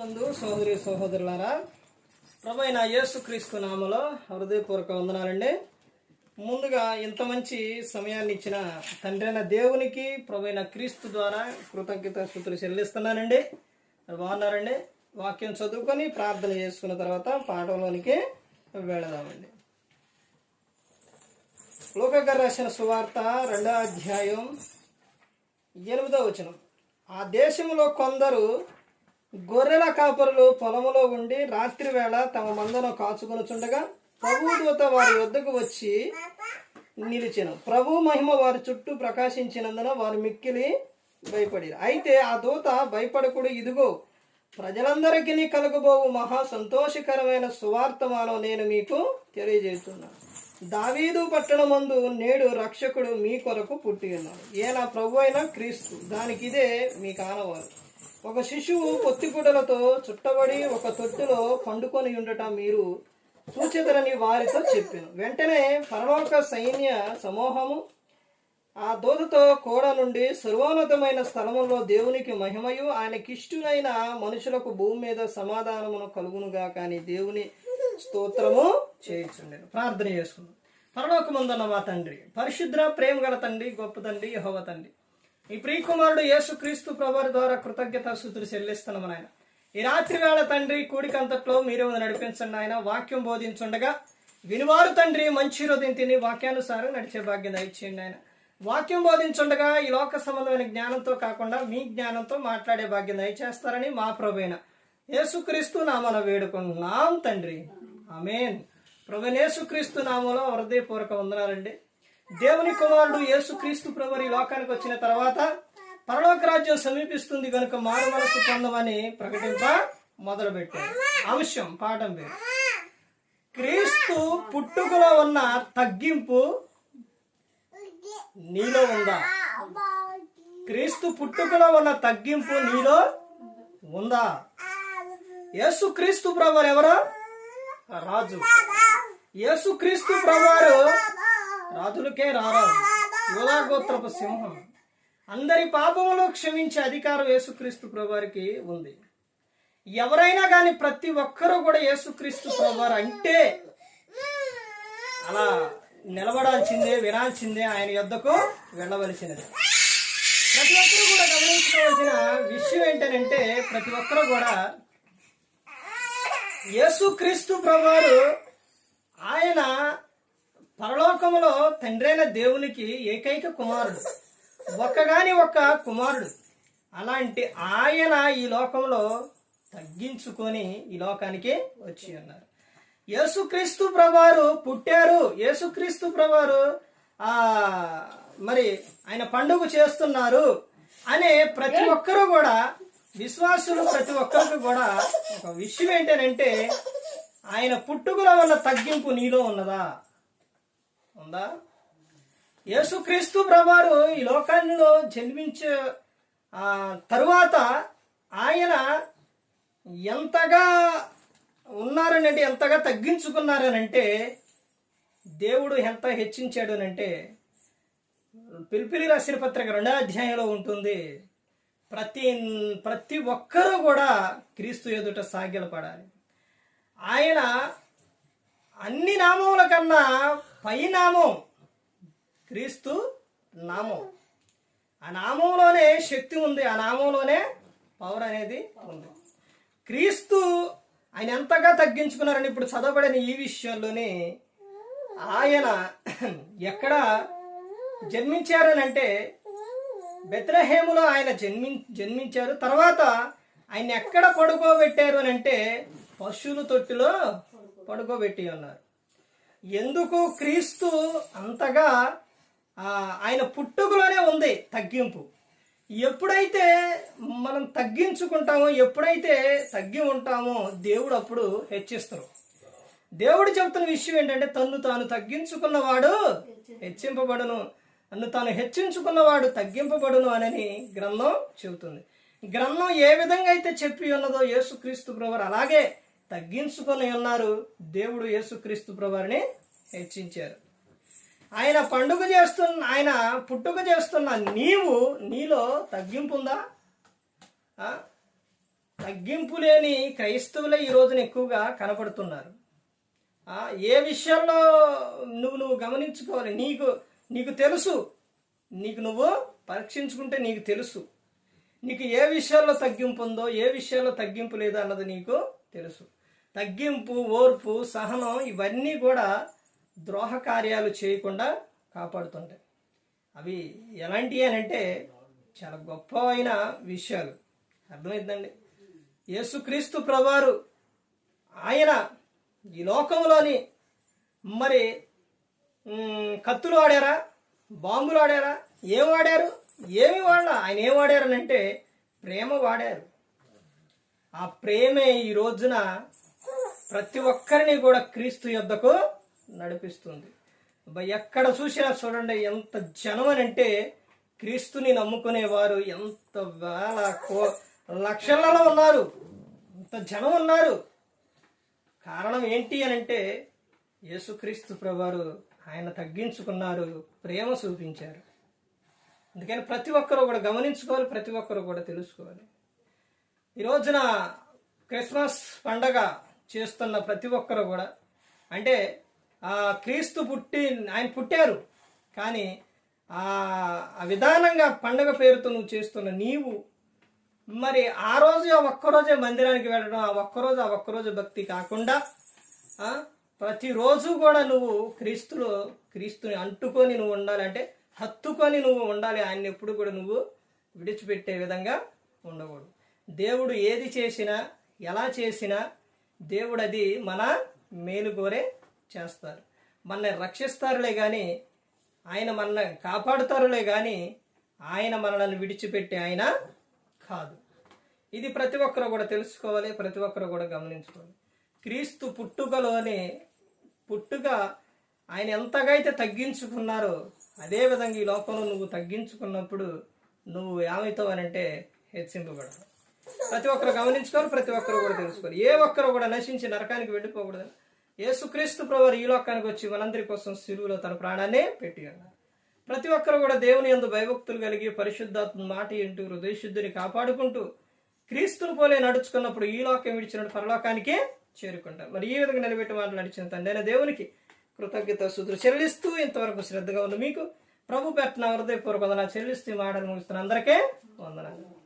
నందు సోదరి సహోదరులారా ప్రభైన అయిన యేసుక్రీస్తు నామలో హృదయపూర్వక వందనాలండి. ముందుగా ఇంత మంచి సమయాన్ని ఇచ్చిన తండ్రి అయిన దేవునికి ప్రభైన క్రీస్తు ద్వారా కృతజ్ఞత స్థుతులు చెల్లిస్తున్నానండి. బాగున్నారండి? వాక్యం చదువుకొని ప్రార్థన చేసుకున్న తర్వాత పాఠంలోనికి వెళదామండి. లోకగా రాసిన సువార్త రెండో అధ్యాయం ఎనిమిదో వచనం. ఆ దేశంలో కొందరు గొర్రెల కాపరులు పొలములో ఉండి రాత్రి వేళ తమ మందను కాచుకొనుచుండగా ప్రభు దూత వారి వద్దకు వచ్చి నిలిచెను. ప్రభు మహిమ వారి చుట్టూ ప్రకాశించినందున వారు మిక్కిలి భయపడి అయితే ఆ దూత భయపడకుడు ఇదిగో ప్రజలందరికీ కలుగబోవు మహా సంతోషకరమైన సువార్తమానం నేను మీకు తెలియజేస్తున్నాను దావీదు పట్టణమందు నేడు రక్షకుడు మీ కొరకు పుట్టి ఉన్నాడు. ఈయన ప్రభు అయిన క్రీస్తు. దానికి ఇదే మీకు ఆనవారు ఒక శిశువు పొత్తిగుడ్డలతో చుట్టబడి ఒక తొట్టిలో పండుకొని ఉండట మీరు చూచెదరని వారితో చెప్పాను. వెంటనే పరలోక సైన్య సమూహము ఆ దూతతో కోడ నుండి సర్వోన్నతమైన స్థలములో దేవునికి మహిమయు ఆయన కిష్టునైన మనుషులకు భూమి మీద సమాధానమును కలుగునుగా కానీ దేవుని స్తోత్రము చేయించుండెను. ప్రార్థన చేసుకున్నాను పరలోకముందన్న మా తండ్రి పరిశుద్ర ప్రేమ గల తండ్రి గొప్ప తండ్రి యహోవ తండ్రి. ఈ ప్రియకుమారుడు యేసు క్రీస్తు ప్రభువారి ద్వారా కృతజ్ఞత స్థుతులు చెల్లిస్తున్నాం ఆయన ఈ రాత్రి వేళ తండ్రి కూడికంతట్లో మీరే నడిపించండి ఆయన వాక్యం బోధించుండగా వినివారు తండ్రి మంచి హృదయం తిని వాక్యానుసారం నడిచే భాగ్యం దయచేయండి ఆయన వాక్యం బోధించుండగా ఈ లోక సంబంధమైన జ్ఞానంతో కాకుండా మీ జ్ఞానంతో మాట్లాడే భాగ్యం దయచేస్తారని మా ప్రభైన యేసుక్రీస్తు నామన వేడుకుంటున్నాం తండ్రి. ఆమెన్. ప్రభు యేసుక్రీస్తు నామలో హృదయపూర్వక వందనాలండి. దేవుని కుమారుడు యేసుక్రీస్తు ప్రభు ఈ లోకానికి వచ్చిన తర్వాత పరలోక రాజ్యం సమీపిస్తుంది కనుక మారు మనసు పొందమని ప్రకటింప మొదలుపెట్టారు అంశం పాఠం పేరు క్రీస్తు పుట్టుకలో ఉన్న తగ్గింపు నీలో ఉందా? క్రీస్తు పుట్టుకలో ఉన్న తగ్గింపు నీలో ఉందా? యేసు క్రీస్తు ప్రభు ఎవరు రాజు. యేసు క్రీస్తు ప్రభువారు రాజులకే రారాజు యోగాగోత్రపు సింహం. అందరి పాపములు క్షమించే అధికారం యేసుక్రీస్తు ప్రభువారికి ఉంది. ఎవరైనా కానీ ప్రతి ఒక్కరూ కూడా యేసుక్రీస్తు ప్రభువారు అంటే అలా నిలబడాల్సిందే వినాల్సిందే ఆయన యొద్దకు వెళ్ళవలసినది. ప్రతి ఒక్కరూ కూడా గమనించుకోవాల్సిన విషయం ఏంటంటే ప్రతి ఒక్కరూ కూడా యేసుక్రీస్తు ప్రభువారు ఆయన పరలోకములో తండ్రైన దేవునికి ఏకైక కుమారుడు. ఒక్కగాని ఒక్క కుమారుడు. అలాంటి ఆయన ఈ లోకంలో తగ్గించుకొని ఈ లోకానికి వచ్చి ఉన్నారు. యేసుక్రీస్తు ప్రభారు పుట్టారు. యేసుక్రీస్తు ప్రభువారు ఆ మరి ఆయన పండుగ చేస్తున్నారు అనే ప్రతి ఒక్కరూ కూడా విశ్వాసులు ప్రతి ఒక్కరికి కూడా ఒక విషయం ఏంటంటే ఆయన పుట్టుకలో వల్ల తగ్గింపు నీలో ఉన్నదా? ఉందా? యేసుక్రీస్తు ప్రభువారు ఈ లోకాల్లో జన్మించే తరువాత ఆయన ఎంతగా ఉన్నారనంటే ఎంతగా తగ్గించుకున్నారనంటే దేవుడు ఎంత హెచ్చించాడు అంటే పిలిపిలి రాసిన పత్రిక రెండో అధ్యాయంలో ఉంటుంది. ప్రతి ప్రతి ఒక్కరూ కూడా క్రీస్తు ఎదుట సాగిలపడాలి. ఆయన అన్ని నామముల కన్నా పై నామం క్రీస్తు నామం. ఆ నామంలోనే శక్తి ఉంది. ఆ నామంలోనే పవర్ అనేది ఉంది. క్రీస్తు ఆయన ఎంతగా తగ్గించుకున్నారని ఇప్పుడు చదవబడిన ఈ విషయంలోనే ఆయన ఎక్కడ జన్మించారనంటే బెత్రహేములో ఆయన జన్మి జన్మించారు. తర్వాత ఆయన ఎక్కడ పడుకోబెట్టారు అని అంటే పశువుల తొట్టిలో పడుకోబెట్టి ఉన్నారు. ఎందుకు క్రీస్తు అంతగా ఆయన పుట్టుకలోనే ఉంది తగ్గింపు? ఎప్పుడైతే మనం తగ్గించుకుంటామో ఎప్పుడైతే తగ్గి ఉంటామో దేవుడు అప్పుడు హెచ్చిస్తారు. దేవుడు చెబుతున్న విషయం ఏంటంటే తన్ను తాను తగ్గించుకున్నవాడు హెచ్చింపబడును. నన్ను తాను హెచ్చించుకున్నవాడు తగ్గింపబడును అని గ్రంథం చెబుతుంది. గ్రంథం ఏ విధంగా అయితే చెప్పి ఉన్నదో యేసుక్రీస్తు బ్రవర్ అలాగే తగ్గించుకొని ఉన్నారు దేవుడు యేసుక్రీస్తు ప్రభువారిని హెచ్చించారు. ఆయన పండుగ చేస్తున్న ఆయన పుట్టుక చేస్తున్న నీవు నీలో తగ్గింపు ఉందా? తగ్గింపు లేని క్రైస్తవులే ఈ రోజున ఎక్కువగా కనపడుతున్నారు. ఏ విషయంలో నువ్వు నువ్వు గమనించుకోవాలి? నీకు నీకు తెలుసు. నీకు నువ్వు పరీక్షించుకుంటే నీకు తెలుసు. నీకు ఏ విషయాల్లో తగ్గింపు ఉందో ఏ విషయాల్లో తగ్గింపు లేదో అన్నది నీకు తెలుసు. తగ్గింపు ఓర్పు సహనం ఇవన్నీ కూడా ద్రోహ కార్యాలు చేయకుండా కాపాడుతుంటాయి. అవి ఎలాంటివి అని అంటే చాలా గొప్ప అయిన విషయాలు. అర్థమైందండి? యేసుక్రీస్తు ప్రభువారు ఆయన ఈ లోకంలోని మరి కత్తులు వాడారా బాంబులు వాడారా ఏం వాడారు ఏమి వాడలా? ఆయన ఏం వాడారనంటే ప్రేమ వాడారు. ఆ ప్రేమే ఈ రోజున ప్రతి ఒక్కరిని కూడా క్రీస్తు యొద్దకు నడిపిస్తుంది. ఎక్కడ చూసినా చూడండి ఎంత జనం అని అంటే క్రీస్తుని నమ్ముకునేవారు ఎంత వేల కో లక్షలలో ఉన్నారు. ఇంత జనం ఉన్నారు. కారణం ఏంటి అని అంటే యేసుక్రీస్తు ప్రభువారు ఆయన తగ్గించుకున్నారు ప్రేమ చూపించారు. అందుకని ప్రతి ఒక్కరూ కూడా గమనించుకోవాలి ప్రతి ఒక్కరూ కూడా తెలుసుకోవాలి. ఈ రోజున క్రిస్మస్ పండగ చేస్తున్న ప్రతి ఒక్కరు కూడా. అంటే ఆ క్రీస్తు పుట్టి ఆయన పుట్టారు. కానీ ఆ విధానంగా పండగ పేరుతో నువ్వు చేస్తున్న నీవు మరి ఆ రోజు ఆ ఒక్కరోజే మందిరానికి వెళ్ళడం ఆ ఒక్కరోజు ఆ ఒక్కరోజు భక్తి కాకుండా ప్రతిరోజు కూడా నువ్వు క్రీస్తులో క్రీస్తుని అంటుకొని నువ్వు ఉండాలంటే హత్తుకొని నువ్వు ఉండాలి. ఆయన్ని ఎప్పుడు కూడా నువ్వు విడిచిపెట్టే విధంగా ఉండకూడదు. దేవుడు ఏది చేసినా ఎలా చేసినా దేవుడు అది మన మేలు కోరే చేస్తారు. మనల్ని రక్షిస్తారులే కానీ ఆయన మనల్ని కాపాడుతారులే కానీ ఆయన మనల్ని విడిచిపెట్టి ఆయన కాదు. ఇది ప్రతి ఒక్కరు కూడా తెలుసుకోవాలి ప్రతి ఒక్కరు కూడా గమనించుకోవాలి. క్రీస్తు పుట్టుకలోనే పుట్టుక ఆయన ఎంతగా అయితే తగ్గించుకున్నారో అదే విధంగా ఈ లోకంలో నువ్వు తగ్గించుకున్నప్పుడు నువ్వు ఏమవుతావు అని అంటే హెచ్చింపబడతావు. ప్రతి ఒక్కరు గమనించుకోవాలి ప్రతి ఒక్కరు కూడా తెలుసుకోవాలి. ఏ ఒక్కరు కూడా నశించి నరకానికి వెళ్ళిపోకూడదు యేసుక్రీస్తు ప్రభు ఈ లోకానికి వచ్చి మనందరి కోసం సిరువులో తన ప్రాణాన్ని పెట్టి ప్రతి ఒక్కరు కూడా దేవుని ఎందు భయభక్తులు కలిగి పరిశుద్ధాత్మ మాట ఇంటూ హృదయశుద్ధిని కాపాడుకుంటూ క్రీస్తును పోలే నడుచుకున్నప్పుడు ఈ లోకం విడిచినట్టు పరలోకానికే చేరుకుంటారు మరి ఈ విధంగా నిలబెట్టి మాట నడిచిన తండ్రి దేవునికి కృతజ్ఞత సుధులు చెల్లిస్తూ ఇంతవరకు శ్రద్ధగా ఉన్న మీకు ప్రభు పెట్టిన హృదయపూర్వక వందనాలు చెల్లిస్తూ మాటలు ముగిస్తున్న అందరికీ వందనాలు.